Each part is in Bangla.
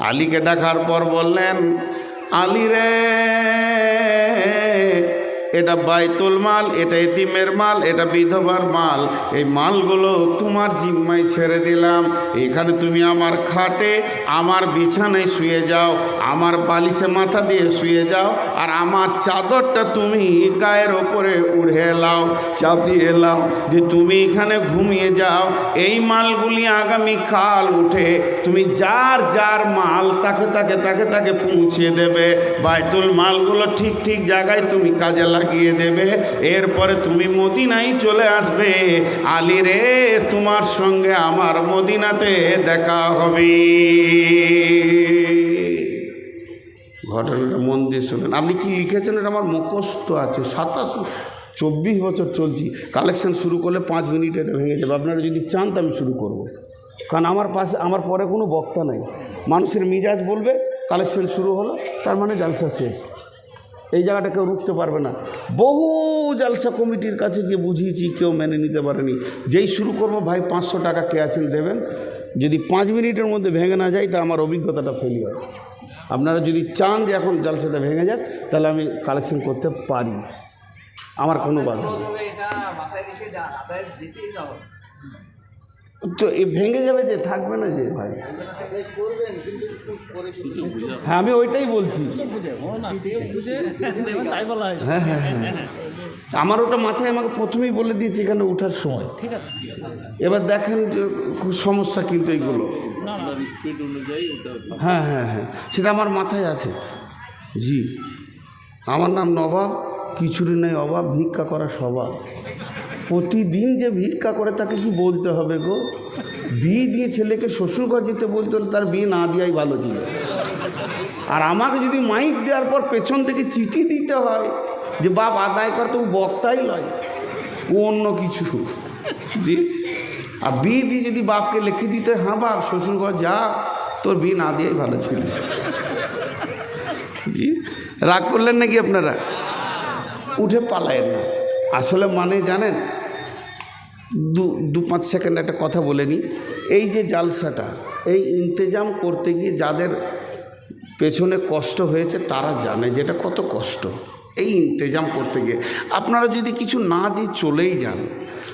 আলীকে ডাকার পর বললেন আলী রে এটা বাইতুল মাল, এটা এতিমের মাল, এটা বিধবার মাল। এই মালগুলো তোমার জিম্মায় ছেড়ে দিলাম। এখানে তুমি আমার খাটে, আমার বিছানায় শুয়ে যাও, আমার বালিশে মাথা দিয়ে শুয়ে যাও, আর আমার চাদরটা তুমি গায়ের ওপরে উড়ে এলাও চাপিয়ে এলাও যে তুমি এখানে ঘুমিয়ে যাও। এই মালগুলি আগামী কাল উঠে তুমি যার যার মাল তাকে তাকে তাকে তাকে পৌঁছে দেবে। বাইতুল মালগুলো ঠিক ঠিক জায়গায় তুমি কাজে লাগিয়ে দেবে। এরপরে তুমি মদিনায় চলে আসবে। আলী রে, তোমার সঙ্গে আমার মদিনাতে দেখা হবে। ঘটনাটা মন দিয়ে শোনেন। আপনি কি লিখেছেন? এটা আমার মুখস্থ আছে। সাতাশ, চব্বিশ বছর চলছি। কালেকশন শুরু করলে পাঁচ মিনিট এটা ভেঙে যাবে। আপনারা যদি চান তো আমি শুরু করব। কারণ আমার পাশে, আমার পরে কোনো বক্তা নাই। মানুষের মিজাজ বলবে, কালেকশন শুরু হলো, তার মানে জালসা শেষ। এই জায়গাটা কেউ রুখতে পারবে না। বহু জালসা কমিটির কাছে গিয়ে বুঝিয়েছি, কেউ মেনে নিতে পারেনি। যেই শুরু করব, ভাই পাঁচশো টাকা কে আছেন দেবেন। যদি পাঁচ মিনিটের মধ্যে ভেঙে না যায় তা আমার অভিজ্ঞতাটা ফেলিওর আপনারা যদি চান যে এখন জালসাটা ভেঙে যাক, তাহলে আমি কালেকশন করতে পারি। আমার কোনো বাধা নেই। তো এ ভেঙে যাবে যে, থাকবে না যে ভাই। হ্যাঁ আমি ওইটাই বলছি। হ্যাঁ হ্যাঁ হ্যাঁ। আমার ওটা মাথায় আমাকে প্রথমেই বলে দিয়েছে এখানে ওঠার সময়। এবার দেখেন খুব সমস্যা কিন্তু এইগুলো। হ্যাঁ হ্যাঁ হ্যাঁ সেটা আমার মাথায় আছে। জি। আমার নাম নবাব কিছুরই নেই অভাব, ভিক্ষা করা স্বভাব প্রতিদিন যে ভিক্ষা করে তাকে কি বলতে হবে গো? বিয়ে দিয়ে ছেলেকে শ্বশুরঘর যেতে বলতে হলে তার বিয়ে না দেওয়াই ভালো ছিল আর আমাকে যদি মাইক দেওয়ার পর পেছন থেকে চিঠি দিতে হয় যে বাপ আদায় কর তো বক্তাই নয়। ও অন্য কিছু। জি? আর বিয়ে দিয়ে যদি বাপকে লিখে দিতে হ্যাঁ বাপ শ্বশুরঘর যা, তোর বিয়ে না দিয়েই ভালো ছিল। জি? রাগ করলেন নাকি আপনারা? উঠে পালায় না। আসলে মানে জানেন দু দু পাঁচ সেকেন্ড একটা কথা বলে নিই। এই যে জালসাটা, এই ইন্তেজাম করতে গিয়ে যাদের পেছনে কষ্ট হয়েছে, তারা জানে যেটা কত কষ্ট। এই ইন্তেজাম করতে গিয়ে। আপনারা যদি কিছু না দিয়ে চলেই যান,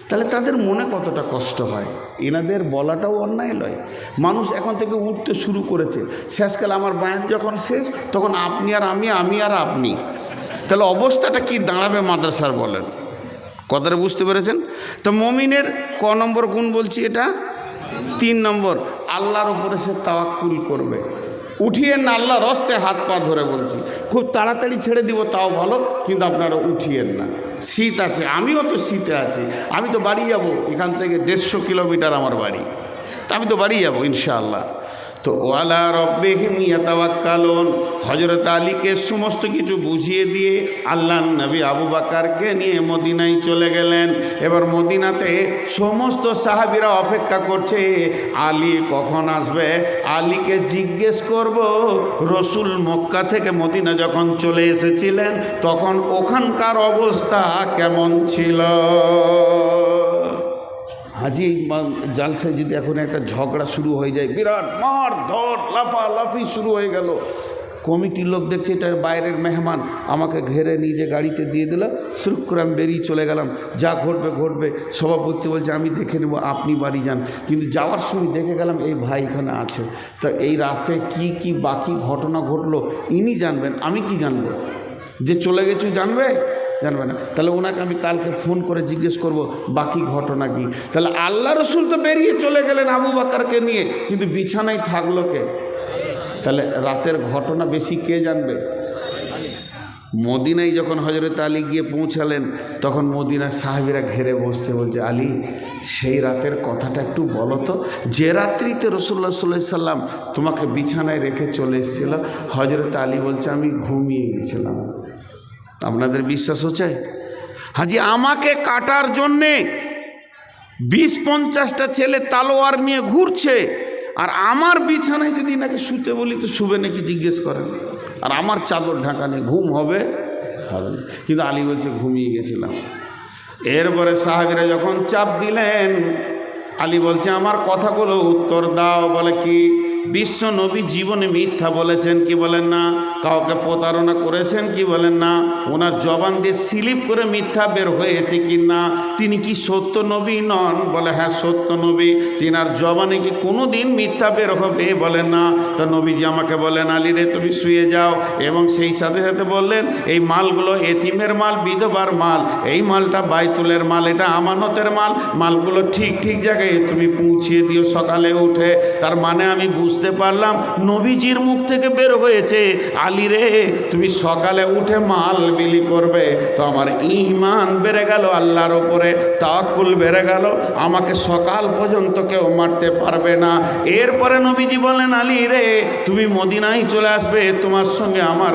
তাহলে তাদের মনে কতটা কষ্ট হয়? এনাদের বলাটাও অন্যায় নয় মানুষ এখন থেকে উঠতে শুরু করেছে। শেষকালে আমার বায়াত যখন শেষ, তখন আপনি আর আমি আমি আর আপনি। তাহলে অবস্থাটা কি? দাঁড়াবে মাদ্রাসার বলেন। কথাটা বুঝতে পেরেছেন? তো মমিনের ক নম্বর গুণ বলছি এটা? তিন নম্বর, আল্লাহর উপরে সে তাওয়াক্কুল করবে। উঠিয়ে না আল্লাহ রস্তে হাত পা ধরে বলছি। খুব তাড়াতাড়ি ছেড়ে দিব, তাও ভালো, কিন্তু আপনারা উঠিয়েন না। শীত আছে, আমিও তো শীতে আছি। আমি তো বাড়ি যাব, এখান থেকে দেড়শো কিলোমিটার আমার বাড়ি। আমি তো বাড়ি যাব, ইনশাআল্লাহ। তো ওয়ালা রব্বেহিম ইয়াতাওয়াক্কালুন। হজরত আলীকে সমস্ত কিছু বুঝিয়ে দিয়ে আল্লাহ নবী আবু বাকারকে নিয়ে মদিনায় চলে গেলেন। এবার মদিনাতে সমস্ত সাহাবিরা অপেক্ষা করছে, আলী কখন আসবে? আলীকে জিজ্ঞেস করব, রসুল মক্কা থেকে মদিনা যখন চলে এসেছিলেন, তখন ওখানকার অবস্থা কেমন ছিল? হাজি জালসায় যদি এখন একটা ঝগড়া শুরু হয়ে যায়, বিরাট মার ধর, লাফা লাফি শুরু হয়ে গেল। কমিটির লোক দেখছে এটা বাইরের মেহমান, আমাকে ঘেরে নিয়ে যে গাড়িতে দিয়ে দিল, সুরুক করে আমি বেরিয়ে চলে গেলাম। যা ঘটবে ঘটবে। সভাপতি বলছে, আমি দেখে নেব, আপনি বাড়ি যান। কিন্তু যাওয়ার সময় দেখে গেলাম, এই ভাই এখানে আছে। তা এই রাস্তায় কি কি বাকি ঘটনা ঘটলো, ইনি জানবেন, আমি কি জানব? যে চলে গেছো, জানবে? জানবে না। তাহলে ওনাকে আমি কালকে ফোন করে জিজ্ঞেস করব, বাকি ঘটনা কি? তাহলে আল্লাহ রসুল তো বেরিয়ে চলে গেলেন আবু বাকারকে নিয়ে, কিন্তু বিছানায় থাকল কে? তাহলে রাতের ঘটনা বেশি কে জানবে? মদিনায় যখন হজরত আলী গিয়ে পৌঁছালেন, তখন মদিনার সাহাবিরা ঘেরে বসছে, বলছে, আলী, সেই রাতের কথাটা একটু বলো তো। যে রাত্রিতে রসুল্লাহ সাল্লাহ সাল্লাম তোমাকে বিছানায় রেখে চলে এসেছিল হজরত আলী বলছে, আমি ঘুমিয়ে গেছিলাম। আপনাদের বিশ্বাস হচ্ছে? হাজি, আমাকে কাটার জন্যে বিশ পঞ্চাশটা ছেলে তালোয়ার নিয়ে ঘুরছে, আর আমার বিছানায় যদি নাকি শুতে বলি তো শুবে নাকি জিজ্ঞেস করেন। আর আমার চাদর ঢাকা নেই ঘুম হবে? হবে। কিন্তু আলী বলছে, ঘুমিয়ে গেছিলাম। এরপরে সাহাবিরা যখন চাপ দিলেন আলী বলছে, আমার কথাগুলো উত্তর দাও। বলে কি, বিশ্ব নবী জীবনে মিথ্যা বলেছেন কি বলেন না? কাউকে প্রতারণা করেছেন কি বলেন না? ওনার জবান দিয়ে স্লিপ করে মিথ্যা বের হয়েছে কি না? তিনি কি সত্য নবী নন? বলে হ্যাঁ সত্য নবী। তিনার জবানে কি কোনো দিন মিথ্যা বের হবে? বলেন, না। তো নবীজি আমাকে বলেন আলী রে, তুমি শুয়ে যাও। এবং সেই সাথে সাথে বললেন, এই মালগুলো এতিমের মাল, বিধবার মাল। এই মালটা বাইতুলের মাল, এটা আমানতের মাল। মালগুলো ঠিক ঠিক জায়গায় তুমি পৌঁছিয়ে দিও সকালে উঠে। তার মানে আমি বুঝতে পারলাম নবীজির মুখ থেকে বের হয়েছে। আলী রে, তুমি সকালে উঠে মাল বিলি করবে। তো আমার ইমান বেড়ে গেল আল্লাহর ওপরে তাকুল বেড়ে গেল। আমাকে সকাল পর্যন্ত কেউ মারতে পারবে না। এরপরে নবীজি বলেন আলী রে, তুমি মদিনায় চলে আসবে, তোমার সঙ্গে আমার